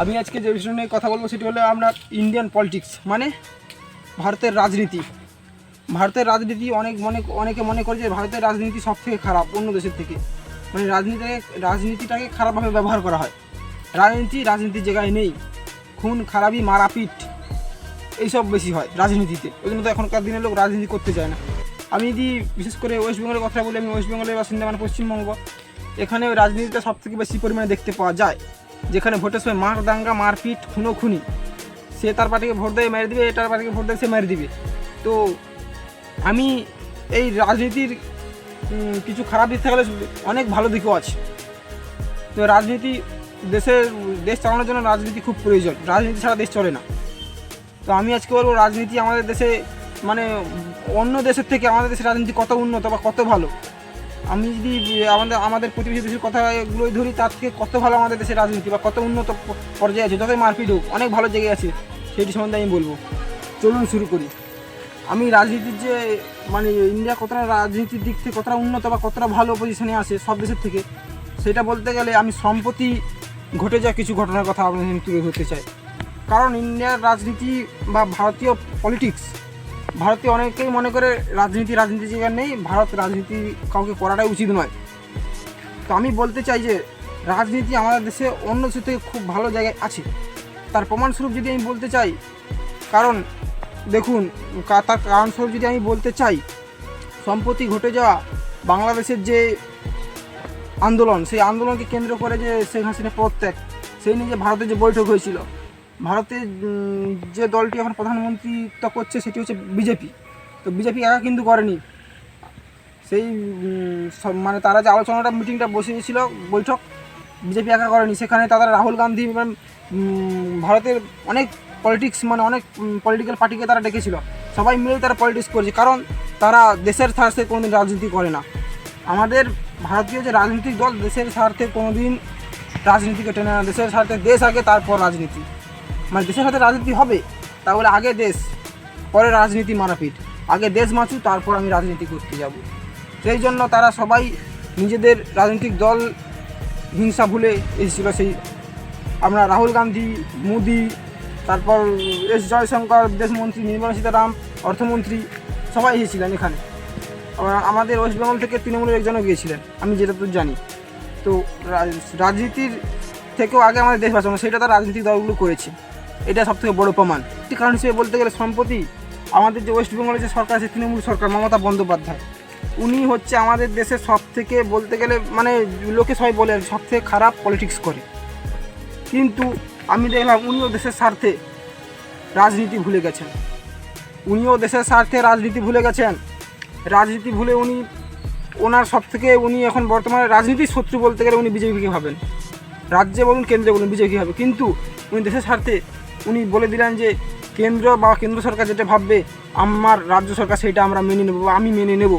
আমি আজকে যে বিষয় নিয়ে কথা বলব সেটি হলো আমরা ইন্ডিয়ান পলিটিক্স মানে ভারতের রাজনীতি। ভারতের রাজনীতি অনেক মনে, অনেকে মনে করে যে ভারতের রাজনীতি সব থেকে খারাপ অন্য দেশের থেকে। মানে রাজনীতিটাকে রাজনীতিটাকে খারাপভাবে ব্যবহার করা হয়। রাজনীতি, রাজনীতির জায়গায় নেই। খুন, খারাপি, মারাপিট, এইসব বেশি হয় রাজনীতিতে। ওই জন্য তো এখনকার দিনের লোক রাজনীতি করতে চায় না। আমি যদি বিশেষ করে ওয়েস্ট বেঙ্গলের কথা বলি, আমি ওয়েস্ট বেঙ্গলের বাসিন্দা মানে পশ্চিমবঙ্গ, এখানে রাজনীতিটা সব থেকে বেশি পরিমাণে দেখতে পাওয়া যায়। যেখানে ভোটের সময় মার দাঙ্গা, মারপিট খুনো খুনি সে তার পার্টিকে ভোট দেয় মেরে দিবে, এটার পার্টিকে ভোট দেয় সে মেরে দিবে। তো আমি এই রাজনীতির কিছু খারাপ দিক থাকলে অনেক ভালো দিকও আছে। তো রাজনীতি দেশের দেশ চালানোর জন্য রাজনীতি খুব প্রয়োজন। রাজনীতি ছাড়া দেশ চলে না। তো আমি আজকে বলব, রাজনীতি আমাদের দেশে মানে অন্য দেশের থেকে আমাদের দেশের রাজনীতি কত উন্নত বা কত ভালো আমি যদি আমাদের আমাদের প্রতিবেশী দেশের কথাগুলোই ধরি, তার থেকে কত ভালো আমাদের দেশের রাজনীতি বা কত উন্নত পর্যায়ে আছে, যতই মারপিট হোক, অনেক ভালো জায়গায় আছে, সেটি সম্বন্ধে আমি বলব। চলুন শুরু করি। আমি রাজনীতির যে মানে ইন্ডিয়া কতটা রাজনীতির দিক থেকে কতটা উন্নত বা কতটা ভালো পজিশনে আছে সব দেশের থেকে, সেটা বলতে গেলে আমি সম্প্রতি ঘটে যাওয়া কিছু ঘটনার কথা আপনাদের তুলে ধরতে চাই। কারণ ইন্ডিয়ার রাজনীতি বা ভারতীয় পলিটিক্স ভারতে অনেকেই মনে করে রাজনীতি রাজনীতি জায়গা নেই, ভারত রাজনীতি কাউকে করাটাই উচিত নয়। তো আমি বলতে চাই যে, রাজনীতি আমাদের দেশে অন্য দেশের থেকে খুব ভালো জায়গায় আছে। তার প্রমাণস্বরূপ যদি আমি বলতে চাই, কারণ দেখুন তার কারণস্বরূপ যদি আমি বলতে চাই, সম্প্রতি ঘটে যাওয়া বাংলাদেশের যে আন্দোলন, সেই আন্দোলনকে কেন্দ্র করে যে শেখ হাসিনা প্রত্যেক সেই নিয়ে যে ভারতের যে বৈঠক হয়েছিল ভারতের যে দলটি এখন প্রধানমন্ত্রিত্ব করছে, সেটি হচ্ছে বিজেপি। তো বিজেপি একা কিন্তু করেনি। সেই মানে তারা যে আলোচনাটা, মিটিংটা বসিয়েছিল, বৈঠক, বিজেপি একা করেনি। সেখানে তারা রাহুল গান্ধী এবং ভারতের অনেক পলিটিক্স মানে অনেক পলিটিক্যাল পার্টিকে তারা ডেকেছিল। সবাই মিলে তারা পলিটিক্স করছে। কারণ তারা দেশের স্বার্থে কোনোদিন রাজনীতি করে না। আমাদের ভারতীয় যে রাজনৈতিক দল, দেশের স্বার্থে কোনোদিন রাজনীতিকে টেনে না। দেশের স্বার্থে দেশ আগে, তারপর রাজনীতি। মানে দেশের সাথে রাজনীতি হবে, তাহলে আগে দেশ, পরে রাজনীতি মারাপিট। আগে দেশ মাছু তারপর আমি রাজনীতি করতে যাব। সেই জন্য তারা সবাই নিজেদের রাজনৈতিক দল হিংসা ভুলে এসেছিল। সেই আমরা রাহুল গান্ধী, মোদি, তারপর এস জয়শঙ্কর, দেশমন্ত্রী, নির্মলা সীতারাম, অর্থমন্ত্রী, সবাই এসেছিলেন এখানে। আমাদের ওয়েস্ট বেঙ্গল থেকে তৃণমূলের একজনও গিয়েছিলেন, আমি যেটা তো জানি। তো রাজনীতির থেকেও আগে আমাদের দেশ বাঁচানো, সেটা তার রাজনৈতিক দলগুলো করেছে। এটা সব থেকে বড় প্রমাণ। কারণ হিসেবে বলতে গেলে সম্প্রতি আমাদের যে ওয়েস্ট বেঙ্গলের যে সরকার আছে, তৃণমূল সরকার, মমতা বন্দ্যোপাধ্যায়, উনি হচ্ছে আমাদের দেশের সব থেকে বলতে গেলে মানে লোকে সবাই বলে সব থেকে খারাপ পলিটিক্স করে। কিন্তু আমি দেখলাম উনিও দেশের স্বার্থে রাজনীতি ভুলে গেছেন। উনিও দেশের স্বার্থে রাজনীতি ভুলে গেছেন। রাজনীতি ভুলে উনি, ওনার সব থেকে উনি এখন বর্তমানে রাজনীতির শত্রু বলতে গেলে উনি বিজেপিকে ভাবেন। রাজ্যে বলুন, কেন্দ্রে বলুন, বিজেপি হবে কিন্তু উনি দেশের স্বার্থে উনি বলে দিলেন যে কেন্দ্র বা কেন্দ্র সরকার যেটা ভাববে, আমার রাজ্য সরকার সেটা আমরা মেনে নেব বা আমি মেনে নেব।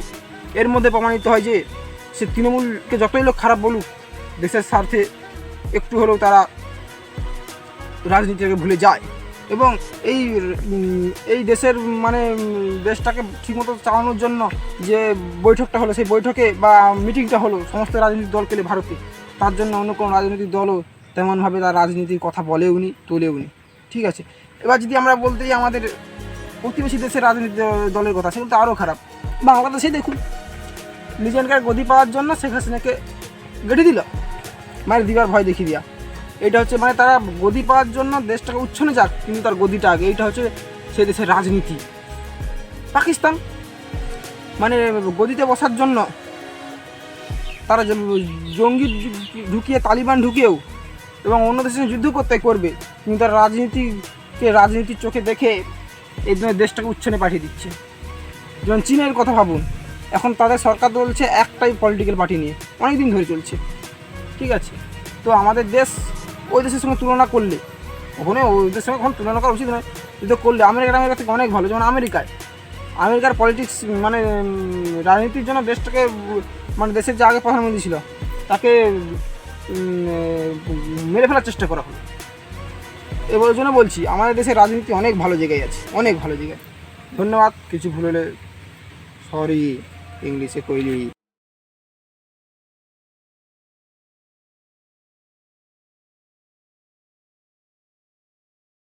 এর মধ্যে প্রমাণিত হয় যে সে তৃণমূলকে যতই লোক খারাপ বলুক, দেশের স্বার্থে একটু হলেও তারা রাজনীতিকে ভুলে যায় এবং এই এই দেশের মানে দেশটাকে ঠিকমতো চালানোর জন্য যে বৈঠকটা হলো, সেই বৈঠকে বা মিটিংটা হলো সমস্ত রাজনৈতিক দল পেলে ভারতে, তার জন্য অন্য কোনো রাজনৈতিক দলও তেমনভাবে তার রাজনীতির কথা বলেওনি তোলেওনি ঠিক আছে। এবার যদি আমরা বলতে যাই আমাদের প্রতিবেশী দেশের রাজনীতি দলের কথা, সেগুলো তো আরও খারাপ। বাংলাদেশে দেখুন নিজেরকার গদি পাওয়ার জন্য শেখ হাসিনাকে গেড়ে দিল। মায়ের দিবার ভয় দেখিয়ে দিয়া। এটা হচ্ছে মানে তারা গদি পাওয়ার জন্য দেশটাকে উচ্ছনে যাক, কিন্তু তার গদিটা আগে। এইটা হচ্ছে সে দেশের রাজনীতি। পাকিস্তান মানে গদিতে বসার জন্য তারা জঙ্গি ঢুকিয়ে, তালিবান ঢুকিয়েও এবং অন্য দেশের সঙ্গে যুদ্ধ করতে করবে। কিন্তু তারা রাজনীতিকে রাজনীতির চোখে দেখে এই ধরনের দেশটাকে উচ্ছনে পাঠিয়ে দিচ্ছে। যেমন চীনের কথা ভাবুন, এখন তাদের সরকার চলছে একটাই পলিটিক্যাল পার্টি নিয়ে অনেক দিন ধরে চলছে। ঠিক আছে? তো আমাদের দেশ ওই দেশের সঙ্গে তুলনা করলে ওখানে ওদের সঙ্গে এখন তুলনা করা উচিত নয়। কিন্তু করলে আমেরিকা আমেরিকা থেকে অনেক ভালো, যেমন আমেরিকায়। আমেরিকার পলিটিক্স মানে রাজনীতির জন্য দেশটাকে মানে দেশের যে আগে প্রধানমন্ত্রী ছিল, তাকে মেরে ফেলার চেষ্টা করা হলো। এবার জন্য বলছি, আমাদের দেশের রাজনীতি অনেক ভালো জায়গায় আছে, অনেক ভালো জায়গায়। ধন্যবাদ, কিছু ভুল হলে সরি, ইংলিশে কইলি।